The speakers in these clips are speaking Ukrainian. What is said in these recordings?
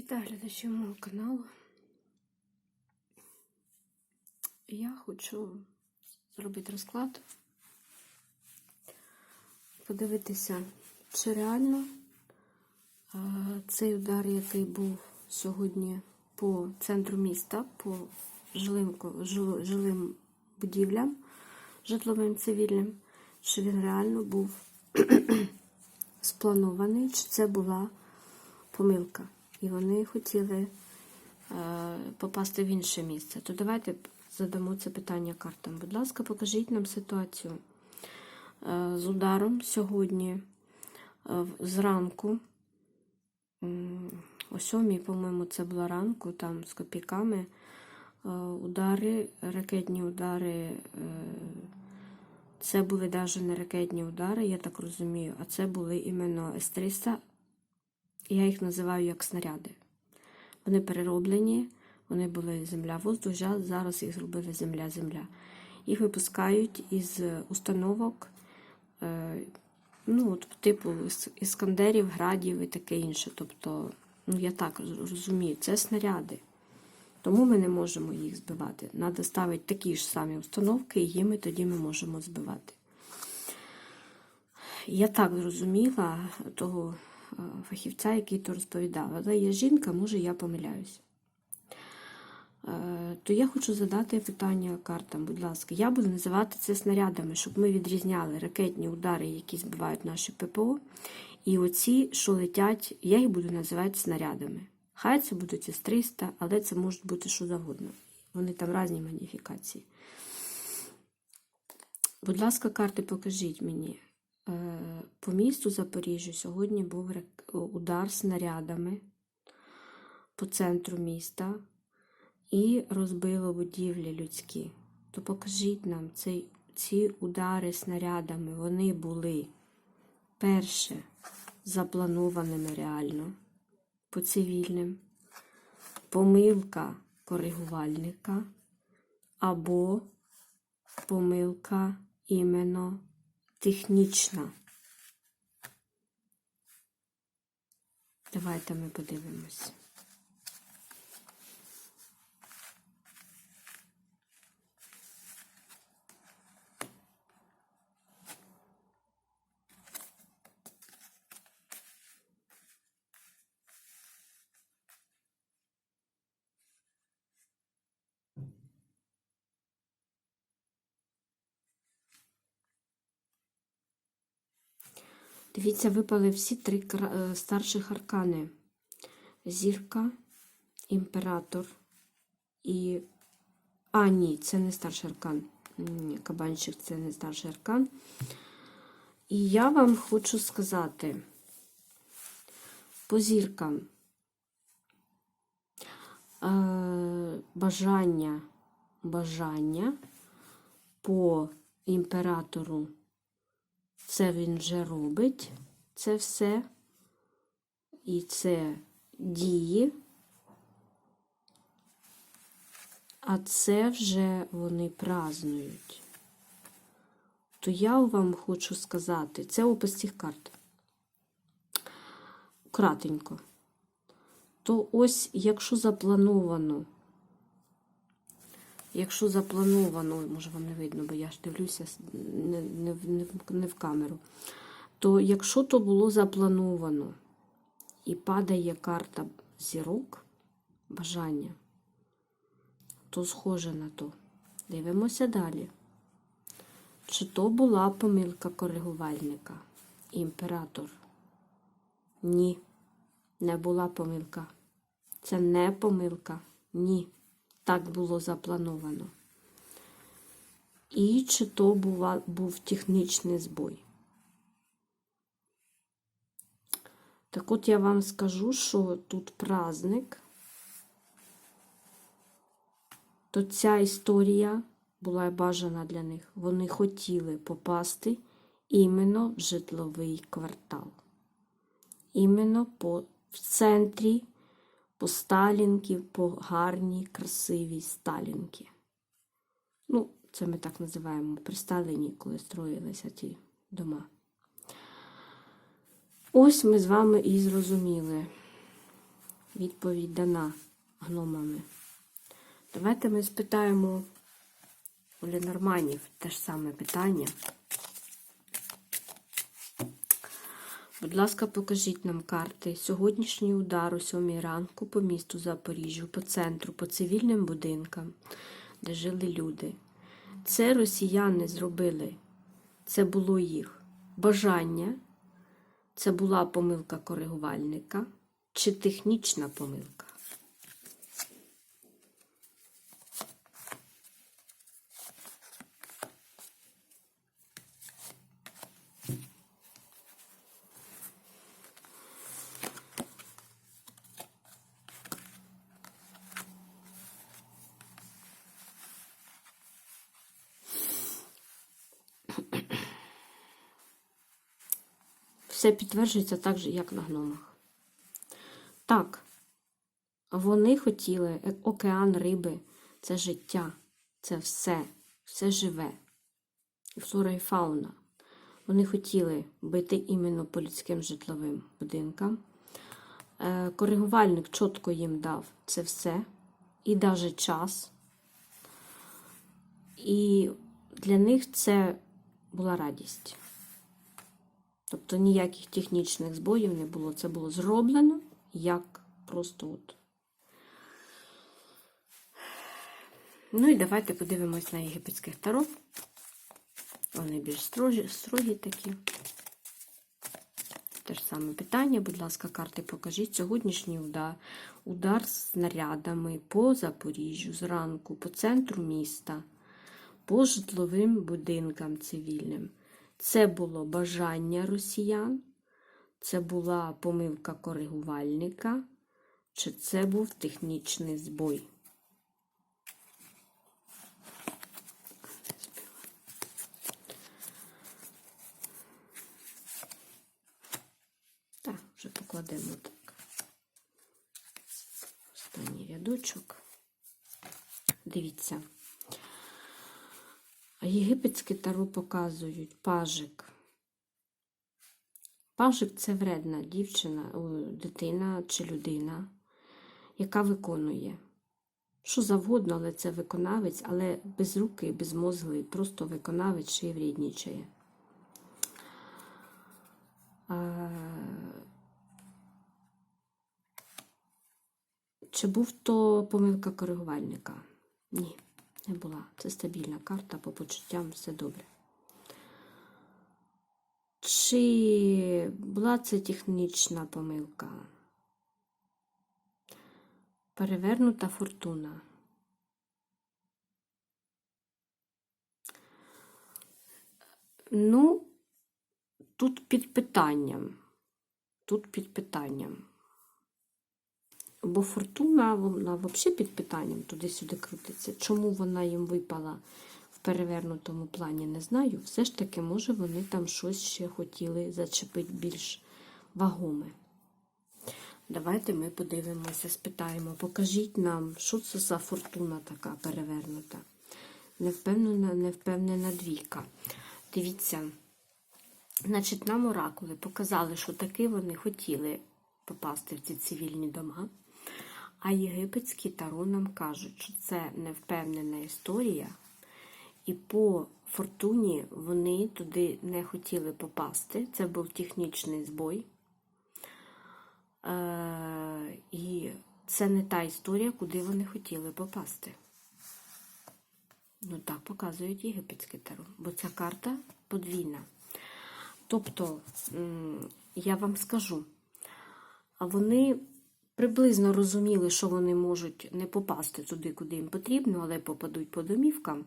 Вітаю глядачів мого каналу. Я хочу зробити розклад, подивитися, чи реально цей удар, який був сьогодні по центру міста, по жилим, жилим будівлям, житловим цивільним, чи він реально був спланований, чи це була помилка. І вони хотіли е, попасти в інше місце. То давайте задамо це питання картам. Будь ласка, покажіть нам ситуацію е, з ударом сьогодні е, зранку. О сьомій, по-моєму, це була ранку, там з копійками. Удари, ракетні удари. Це були навіть не ракетні удари, я так розумію, а це були іменно С-300 я їх називаю як снаряди. Вони перероблені, вони були земля-воздух, зараз їх зробили земля-земля. Їх випускають із установок, е, ну, от, типу іскандерів, градів і таке інше. Тобто, ну, я так розумію, це снаряди. Тому ми не можемо їх збивати. Треба ставити такі ж самі установки, і їми тоді ми можемо збивати. Я так зрозуміла того фахівця, який то розповідав. Але я жінка, може я помиляюсь. Е, То я хочу задати питання картам, будь ласка. Я буду називати це снарядами, щоб ми відрізняли ракетні удари, які збивають наші ППО, і оці, що летять, я їх буду називати снарядами. Хай це будуть С-300, але це може бути що завгодно. Вони там різні модифікації. Будь ласка, карти, покажіть мені. Е, По місту Запоріжжя сьогодні був удар снарядами по центру міста і розбило будівлі людські. То покажіть нам цей, ці удари снарядами. Вони були перше запланованими реально по цивільним, помилка коригувальника або помилка іменно технічна. Давайте ми подивимось. Дивіться, випали всі три е, старших аркани: зірка, імператор і. А, ні, це не старший аркан. Ні, кабанчик це не старший аркан. І я вам хочу сказати по зіркам. Е, бажання, бажання по імператору це він вже робить, це все. І це дії. А це вже вони празнують. То я вам хочу сказати, це опис цих карт. Кратенько. То ось, якщо заплановано, Якщо заплановано, може вам не видно, бо я ж дивлюся не, не, не, не в камеру, то якщо то було заплановано і падає карта зірок, бажання, то схоже на то. Дивимося далі. Чи то була помилка коригувальника? Імператор? Ні, не була помилка. Це не помилка. Ні. Так було заплановано. І чи то бува, був технічний збой. Так от я вам скажу, що тут праздник, то ця історія була бажана для них. Вони хотіли попасти іменно в житловий квартал. Іменно по, в центрі по Сталінки, по гарній, красивій Сталінки. Ну, це ми так називаємо при Сталіні, коли строїлися ті дома. Ось ми з вами і зрозуміли, відповідь дана гномами. Давайте ми спитаємо у Ленорманів те ж саме питання. Будь ласка, покажіть нам карти. Сьогоднішній удар о 7 ранку по місту Запоріжжю, по центру, по цивільним будинкам, де жили люди. Це росіяни зробили. Це було їх бажання, це була помилка коригувальника чи технічна помилка. Все підтверджується так же, як на гномах. Так, вони хотіли е- океан риби, це життя, це все, все живе. Флора і фауна. Вони хотіли бити іменно по людським житловим будинкам. Е, Коригувальник чітко їм дав це все, і навіть час. І для них це була радість. Тобто ніяких технічних збоїв не було. Це було зроблено як просто от. Ну і давайте подивимось на єгипетських таро. Вони більш строгі, строгі такі. Те ж саме питання, будь ласка, карти покажіть. Сьогоднішній удар, удар з снарядами по Запоріжжю зранку, по центру міста, по житловим будинкам цивільним. Це було бажання росіян, це була помилка коригувальника, чи це був технічний збой. Так, вже покладемо так. Останній рядочок. Дивіться. А єгипетське таро показують пажик. Пажик це вредна дівчина, дитина чи людина, яка виконує. Що завгодно, але це виконавець, але без руки, без мозги, просто виконавець ще й вріднічає. Чи був то помилка коригувальника? Ні, не була. Це стабільна карта, по почуттям все добре. Чи була це технічна помилка? Перевернута фортуна. Ну, тут під питанням. Тут під питанням. Бо фортуна, вона взагалі під питанням туди-сюди крутиться. Чому вона їм випала в перевернутому плані, не знаю. Все ж таки, може, вони там щось ще хотіли зачепити більш вагоме. Давайте ми подивимося, спитаємо. Покажіть нам, що це за фортуна така перевернута. Невпевнена, невпевнена двійка. Дивіться, значить, нам оракули показали, що таки вони хотіли попасти в ці цивільні дома. А єгипетські таро нам кажуть, що це невпевнена історія, і по фортуні вони туди не хотіли попасти. Це був технічний збой. Е, і це не та історія, куди вони хотіли попасти. Ну так показують єгипетське таро, бо ця карта подвійна. Тобто, я вам скажу, вони приблизно розуміли, що вони можуть не попасти туди, куди їм потрібно, але попадуть по домівкам,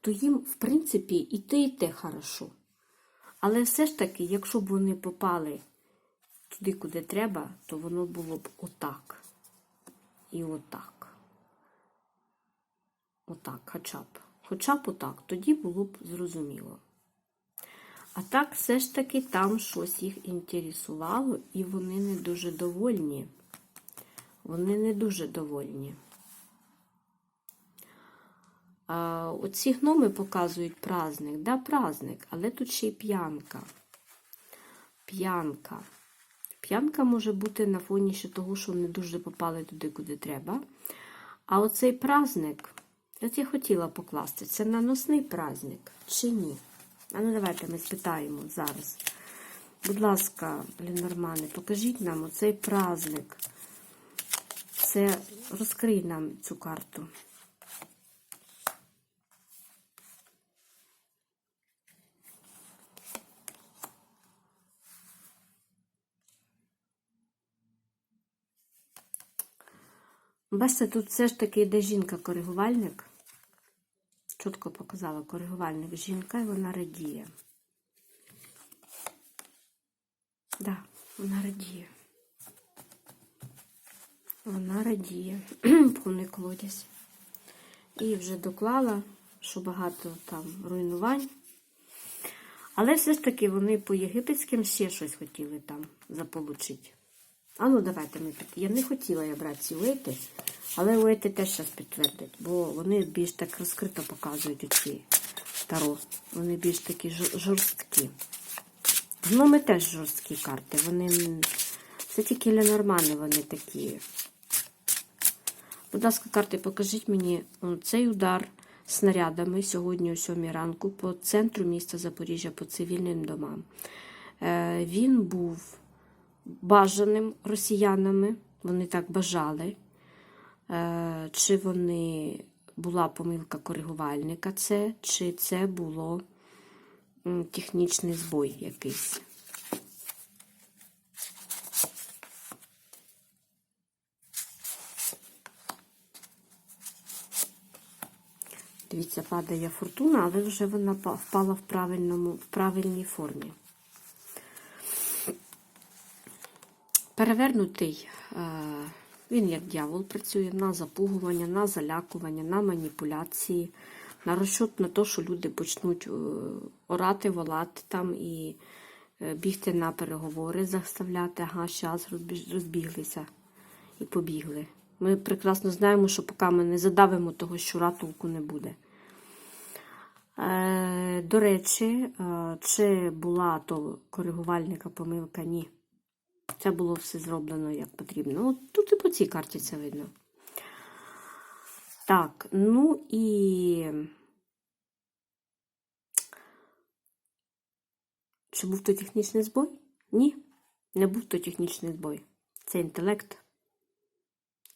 то їм, в принципі, і те, і те хорошо. Але все ж таки, якщо б вони попали туди, куди треба, то воно було б отак. І отак. Отак, хоча б. Хоча б отак, тоді було б зрозуміло. А так, все ж таки, там щось їх інтересувало, і вони не дуже довольні. Вони не дуже довольні. А, оці гноми показують праздник. Да, праздник, але тут ще й п'янка. П'янка. П'янка може бути на фоні ще того, що не дуже попали туди, куди треба. А оцей праздник, от я хотіла покласти, це наносний праздник чи ні? А ну давайте ми спитаємо зараз. Будь ласка, Ленормани, покажіть нам оцей праздник. Це розкрий нам цю карту. Бачите, тут все ж таки йде жінка-коригувальник. Чітко показала коригувальник жінка, і вона радіє. Да, вона радіє. Вона радіє. Повний колодязь. І вже доклала, що багато там руйнувань. Але все ж таки вони по єгипетським ще щось хотіли там заполучити. А ну давайте ми під... Я не хотіла я брати ці уейти, але уейти теж зараз підтвердять, бо вони більш так розкрито показують ці таро. Вони більш такі жорсткі. Гноми теж жорсткі карти. Вони це тільки Ленормани, вони такі. Будь ласка, карти, покажіть мені цей удар снарядами сьогодні о 7 ранку по центру міста Запоріжжя, по цивільним домам. Е, Він був бажаним росіянами, вони так бажали. Е, Чи вони була помилка коригувальника, це, чи це було технічний збой якийсь. Дивіться, падає фортуна, але вже вона впала в, правильному, в правильній формі. Перевернутий, е, він як дьявол працює на запугування, на залякування, на маніпуляції, на розчот на те, що люди почнуть е, орати, волати там і е, бігти на переговори, заставляти, ага, зараз розбіглися і побігли. Ми прекрасно знаємо, що поки ми не задавимо того щура, толку не буде. Е, до речі, е, чи була то коригувальника помилка? Ні. Це було все зроблено як потрібно. От тут і по цій карті це видно. Так, ну і. Чи був то технічний збой? Ні, не був то технічний збой. Це інтелект.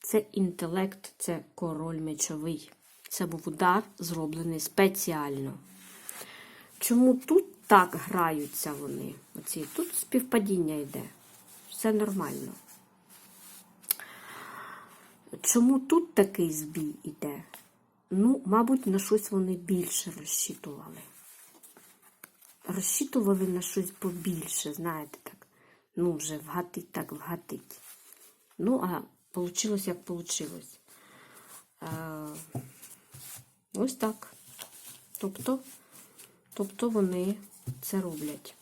Це інтелект, це король мечовий. Це був удар, зроблений спеціально. Чому тут так граються вони? Оці? Тут співпадіння йде. Все нормально. Чому тут такий збій іде? Ну, мабуть, на щось вони більше розчитували. Розчитували на щось побільше, знаєте, так. Ну, вже вгатить, так вгатить. Ну, а вийшло, як вийшло. Ось так. Тобто, тобто вони це роблять.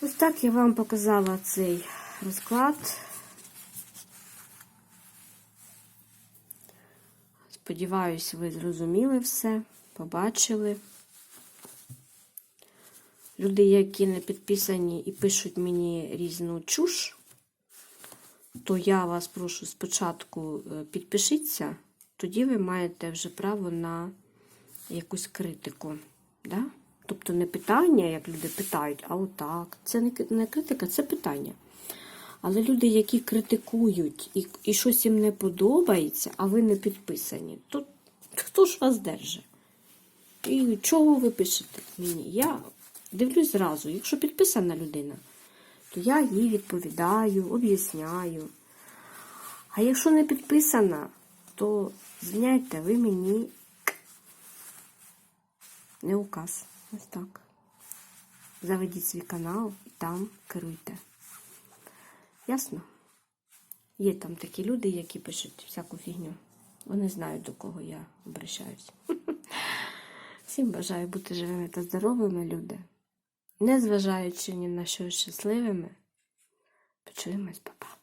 Ось так я вам показала цей розклад. Сподіваюсь, ви зрозуміли все, побачили. Люди, які не підписані і пишуть мені різну чуш, то я вас прошу спочатку е, підпишіться, тоді ви маєте вже право на якусь критику. Да? Тобто не питання, як люди питають, а отак. Це не, критика, це питання. Але люди, які критикують і, і щось їм не подобається, а ви не підписані, то хто ж вас держить? І чого ви пишете мені? Я дивлюсь зразу, якщо підписана людина, то я їй відповідаю, об'ясняю. А якщо не підписана, то звиняйте, ви мені не указ. Ось так. Заведіть свій канал і там керуйте. Ясно? Є там такі люди, які пишуть всяку фігню. Вони знають, до кого я обращаюсь. Всім бажаю бути живими та здоровими, люди. Незважаючи ні на що щасливими. Почуємось, па.